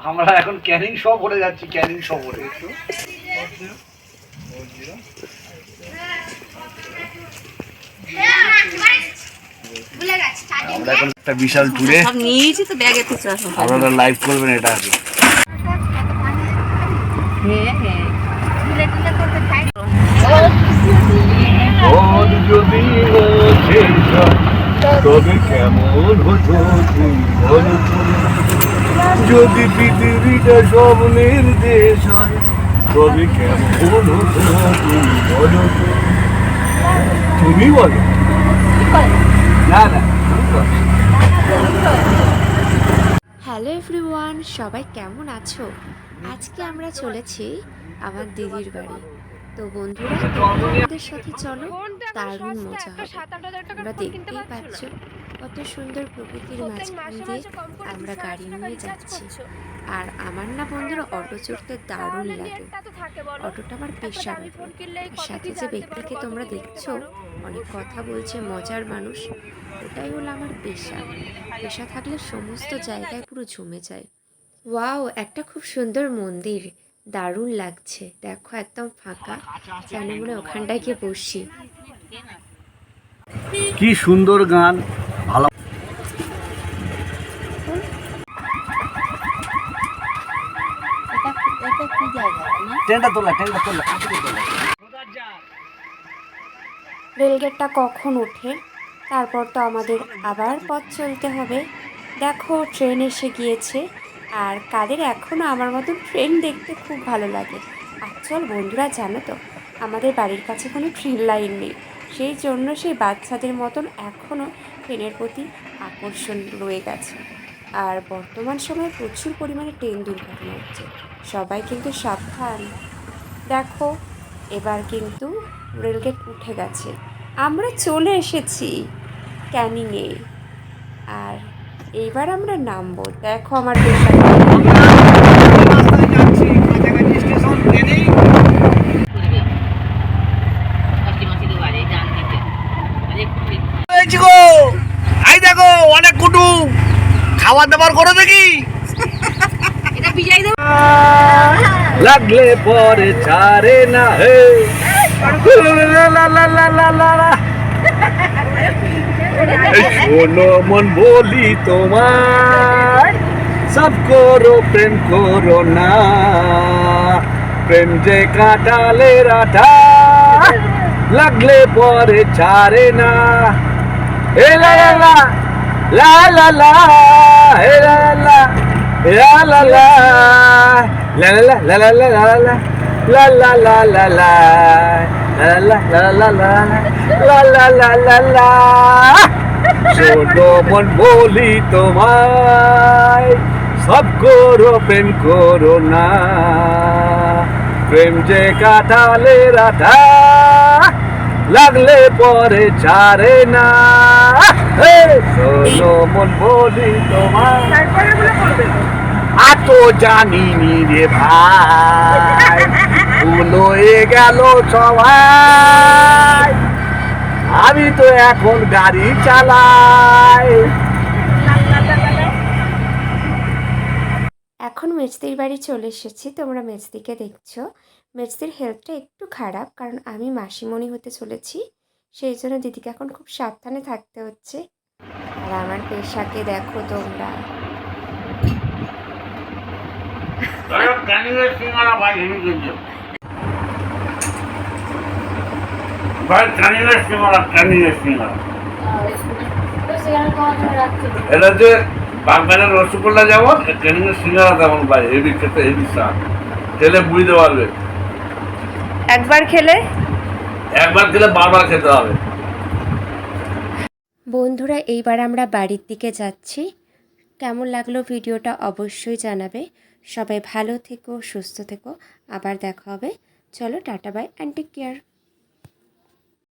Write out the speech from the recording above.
আমরা এখন ক্যানিং শো করে যাচ্ছি ক্যানিং শো করে। আমরা এখন একটা বিশাল লাইভ এটা কেমন হতো যদি পৃথিবীটা স্বপ্নের দেশ হয়, তবে কেমন হতো তুই বলো তুমি বলো না না তুমি। হ্যালো এভরিওয়ান, সবাই কেমন আছো আজকে আমরা চলেছি আমার দিদির বাড়ি তো বন্ধুরা আমাদের সাথে চলো দারুণ মজা হবে। তোমরা দেখতেই পাচ্ছ কত সুন্দর প্রকৃতির মাঝখান দিয়ে আমরা গাড়ি নিয়ে যাচ্ছি। আর আমার না বন্ধুরা অটো চড়তে দারুণ লাগে। অটোটা আমার পেশা সাথে যে ব্যক্তিকে তোমরা দেখছ অনেক কথা বলছে মজার মানুষ ওটাই হলো আমার পেশা। পেশা থাকলে সমস্ত জায়গায় পুরো জমে যায়। ওয়াও একটা খুব সুন্দর মন্দির। দারুণ লাগছে। দেখো একদম ফাঁকা। যেন মনে হয় ওখানটায় গিয়ে বসি কি সুন্দর গান ভালো। এটা এটা কি জায়গা না ট্রেনটা তোলা ট্রেনটা তোলা। রেলগেটটা কখন ওঠে? তারপর তো আমাদের আবার পথ চলতে হবে। দেখো ট্রেন এসে গিয়েছে। আর কাদের এখনও আমার মতন ট্রেন দেখতে খুব ভালো লাগে। অ্যাকচুয়াল বন্ধুরা জানো তো আমাদের বাড়ির কাছে কোনো ট্রেন লাইন নেই। সেই জন্য সেই বাচ্চাদের মতন এখনও ট্রেনের প্রতি আকর্ষণ রয়ে গেছে। আর বর্তমান সময়ে প্রচুর পরিমাণে ট্রেন দুর্ঘটনা হচ্ছে। সবাই কিন্তু সাবধান। দেখো, এবার কিন্তু রেলগেট উঠে গেছে। আমরা চলে এসেছি ক্যানিংয়ে। আর এইবার আমরা নামবো। দেখো আমার পেশা মাসি মাসিকে বাড়ি জান দিতে আরে হয়েছি গো আই দেখো অনেক কুটুম খাবার দাবার করে দেখি। এটা বিজয় দেব লাগলে পরে ছাড়ে না হে। লা লা লা লা লা লা লা। শোনো মন বলি তোমার। সব করো প্রেম করো না। প্রেম যে কাটালে রাটা লাগলে পরে ছাড়ে না। এ লা লা লা লা লা। মন বলি তোমায় সব করো প্রেম করো না প্রেম যে কাটালে রাধা লাগলে পরে ছাড়ে না। মন বলি তোমায়। আর তো জানিনি রে ভাই গেল সবাই। আমি তো এখন গাড়ি চালাই। এখন মেজদির বাড়ি চলে এসেছি, তোমরা মেজদিকে দেখছ। মেজদির হেলথটা একটু খারাপ, কারণ আমি মাসিমণি হতে চলেছি। সেই জন্য দিদিকে এখন খুব সাবধানে থাকতে হচ্ছে। আর আমার পেশাকে দেখো তোমরা। এটা যে বাগবানের রসগোল্লা যেমন সিঙ্গারা তেমন ভাই হেভি খেতে হেভি স্বাদ। খেলে বুঝতে পারবে। একবার খেলে? একবার খেলে বারবার খেতে হবে। বন্ধুরা এইবার আমরা বাড়ির দিকে যাচ্ছি। কেমন লাগল ভিডিওটা অবশ্যই জানাবে। সবাই ভালো থেকো সুস্থ থেকো। আবার দেখা হবে। চলো tata bye and take care